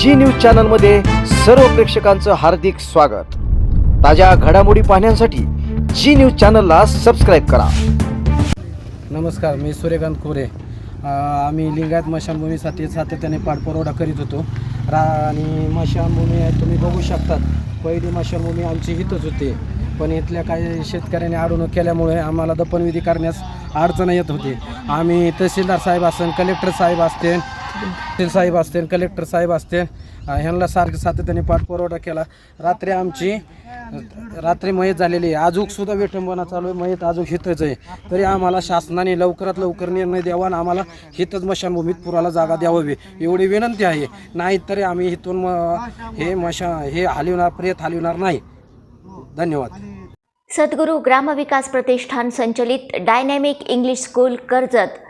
जी news चॅनलमध्ये सर्व प्रेक्षकांचं हार्दिक स्वागत. ताज्या घडामोडी पाहण्यासाठी जी न्यूज चॅनलला सबस्क्राईब करा. नमस्कार मी सूर्यकांत कोरे आम्ही लिंगायत मशानभूमीसाठी सातत्याने पाठपुरवठा करीत होतो. रा आणि मशानभूमी आहे तुम्ही बघू शकतात. पहिली मशानभूमी आमची हितच होती. पण इथल्या काही शेतकऱ्यांनी अडवणूक केल्यामुळे आम्हाला दफनविधी करण्यास अडचण येत होती. आम्ही तहसीलदार साहेब असतील कलेक्टर साहेब असतील तहसील साहेब असतील कलेक्टर साहेब असतील ह्यांना सारखं सातत्याने पाठपुरवठा केला. रात्री आमची रात्री मयत झालेली आहे. अजूक सुद्धा विठंबना चालू आहे. मयत अजूक हितच आहे. तरी आम्हाला शासनाने लवकरात लवकर निर्णय द्यावा आणि आम्हाला हितच मशानभूमीत पुराला जागा द्यावी. एवढी विनंती आहे. नाही तरी आम्ही इथून म- हे मशा हे हलविणार प्रेत हलविणार नाही. धन्यवाद. सद्गुरू ग्रामविकास प्रतिष्ठान संचलित dynamic English school Karjat.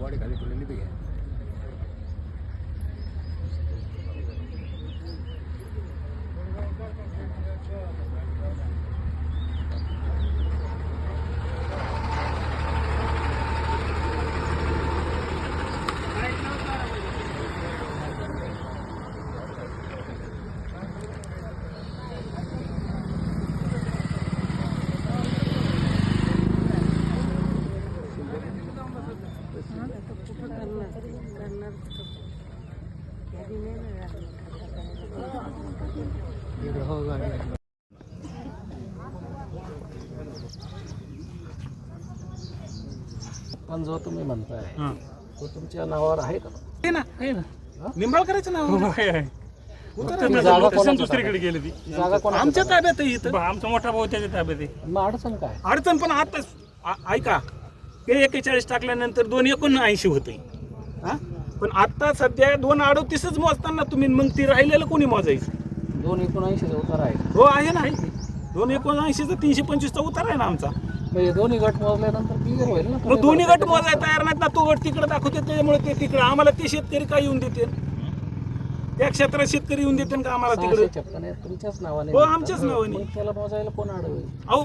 Body खाली ठेवलेली बी घ्या Thank you. पण जो तुम्ही म्हणताय तो तुमच्या नावावर आहे का? आहे ना आहे ना. निंबाळकरांचं नाव जागा दुसरीकडे गेली ती जागा कोणा आमच्या ताब्यात? आहे इथं. आमचा मोठा भाऊ त्याच्या ताब्यात आहे. मग अडचण काय? अडचण पण आता ऐका. ते एकेचाळीस टाकल्यानंतर दोन एकोणऐंशी होते हा? पण आता सध्या दोन अडोतीसच मोजताना तुम्ही मग ती राहिलेलं कोणी मोजायचं? दोन एकोणऐंशी उतार आहे. हो आहे ना आहे. की. दोन एकोणऐंशीचा तीनशे पंचवीसचा उतार आहे ना आमचा. हे दोन्ही गट मोजल्यानंतर क्लिअर होईल ना मग दोन्ही गट मोजायला तयार नाहीत ना तो गट तिकडे दाखवते त्याच्यामुळे ते तिकडे. आम्हाला ते शेतकरी काय येऊन देते त्या क्षेत्रात शेतकरी येऊन देते का आम्हाला तिकडे? सहाशे छप्पन आहे तुमच्याच नावाने हो, आमच्याच नावाने. मग त्याला मोजायला कोण अडवेल अहो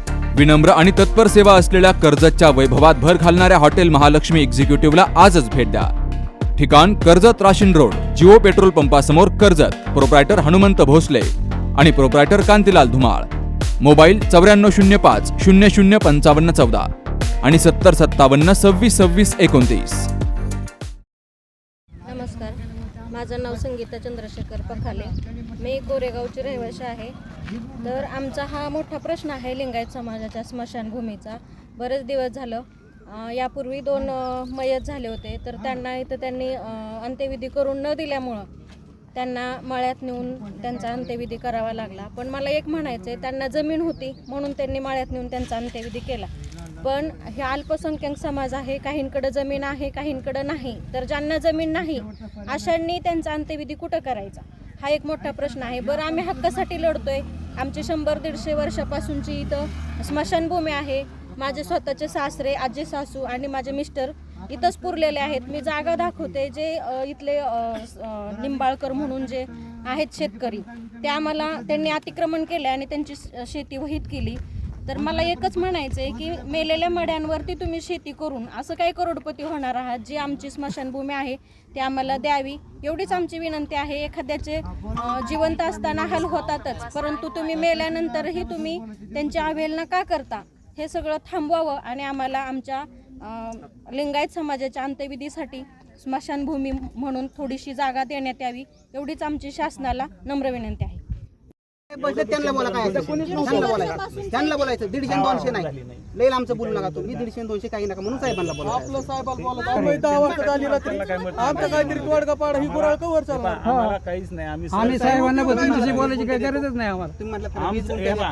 विनम्र आणि तत्पर सेवा असलेल्या कर्जतच्या वैभवात भर घालणाऱ्या हॉटेल महालक्ष्मी एक्झिक्युटिव्हला आजच भेट द्या. ठिकाण Karjat Rashin road Jio petrol पंपासमोर Karjat proprietor Hanumant Bhosale आणि प्रोप्रायटर कांतीलाल धुमाळ. मोबाईल चौऱ्याण्णव शून्य पाच शून्य शून्य पंचावन्न चौदा आणि सत्तर सत्तावन्न सव्वीस सव्वीस एकोणतीस. नमस्कार. माझं नाव संगीता चंद्रशेखर पखाले. मी कोरेगावची रहिवाशी आहे. तर आमचा हा मोठा प्रश्न आहे लिंगायत समाजाच्या स्मशानभूमीचा. बरेच दिवस झालं यापूर्वी दोन मयत झाले होते. तर त्यांना इथं त्यांनी अंत्यविधी करून न दिल्यामुळं त्यांना माळ्यात नेऊन त्यांचा अंत्यविधी करावा लागला. पण मला एक म्हणायचं आहे त्यांना जमीन होती म्हणून त्यांनी माळ्यात नेऊन त्यांचा अंत्यविधी केला. पण हे अल्पसंख्याक समाज आहे काहींकडं जमीन आहे काहींकडं नाही. तर ज्यांना जमीन नाही अशांनी त्यांचा अंत्यविधी कुठं करायचा? हा एक मोठा प्रश्न आहे. बरं आम्ही हक्कासाठी लढतोय. आमची शंभर दीडशे वर्षापासूनची इथं स्मशानभूमी आहे. माझे स्वतःचे सासरे आजी सासू आणि माझे मिस्टर इथंच पुरलेले आहेत. मी जागा दाखवते जे इथले निंबाळकर म्हणून जे आहेत शेतकरी. ते आम्हाला त्यांनी अतिक्रमण केलं आणि त्यांची शेती वहीत केली. तर मला एकच म्हणायचं आहे की मेलेल्या मड्यांवरती तुम्ही शेती करून असं काही करोडपती होणार आहात जी आमची स्मशानभूमी आहे ती आम्हाला द्यावी. एवढीच आमची विनंती आहे एखाद्याचे जिवंत असताना हाल होतातच परंतु तुम्ही मेल्यानंतरही तुम्ही त्यांची अवहेलना का करता? हे सगळं थांबवावं आणि आम्हाला आमच्या लिंगायत समाजाच्या अंत्यविधीसाठी स्मशानभूमी म्हणून थोडीशी जागा देण्यात यावी एवढीच आमची शासनाला नम्र विनंती आहे. बसले त्यांना बोला काय असेल. त्यांना बोलायचं. त्यांना बोलायचं. दीडशे दोनशे नाही. लई आमचं बोलू नका तुम्ही. दीडशे दोनशे काही नका म्हणून साहेबांना बोला आपलं साहेबाला बोला आम्ही दहा वाजता आली रात्री. आमचं काहीतरी तोडगा पाडा ही गुराळ कवर काहीच नाही. आम्ही साहेबांना बोलायची काही गरजच नाही आम्हाला. तुम्ही म्हटलं त्यांना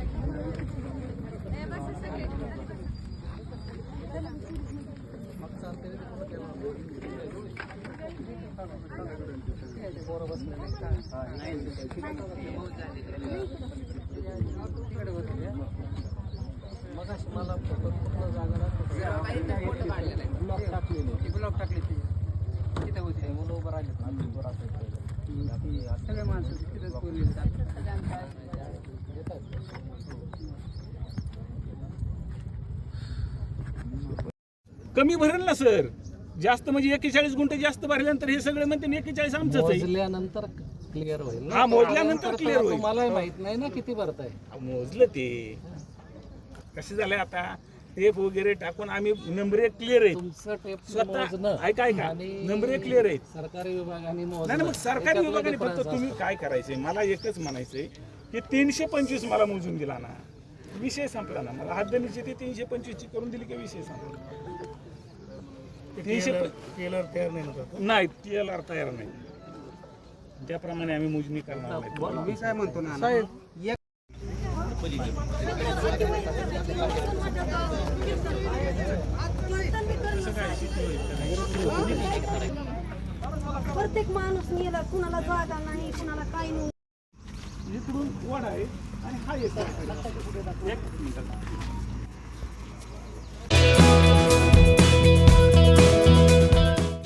कमी भरल ना सर? जास्त म्हणजे एकेचाळीस गुंठे जास्त भरल्यानंतर हे सगळे म्हणते एकेचाळीस आमचंच आहे. मोजल्यानंतर क्लिअर होईल ना. हा मोजल्यानंतर क्लिअर होईल. तुम्हाला माहीत नाही ना किती भरताय. अहो, मोजलं ते. कसं झालंय आता? टेप वगैरे टाकून आम्ही नंबर एक क्लिअर आहे तुमचं टेप स्वतः ऐका ऐका. आणि नंबर एक क्लिअर आहे सरकारी विभागाने नाही ना मग सरकारी विभागाने difference फक्त तुम्ही. काय करायचंय? मला एकच म्हणायचंय की तीनशे पंचवीस मला मोजून दिला ना. विषय संपला ना. मला हातदनीची ती तीनशे पंचवीस ची करून दिली की विषय संपला? तीनशे टेलर तयार नाही नाही टेलर तयार नाही. त्याप्रमाणे आम्ही मोजणी करणार नाही. मी काय म्हणतो ना एक प्रत्येक माणूस मेला कुणाला जागा नाही कुणाला काही नाही. इकडून वड आहे आणि हा येतात एक मिनिट.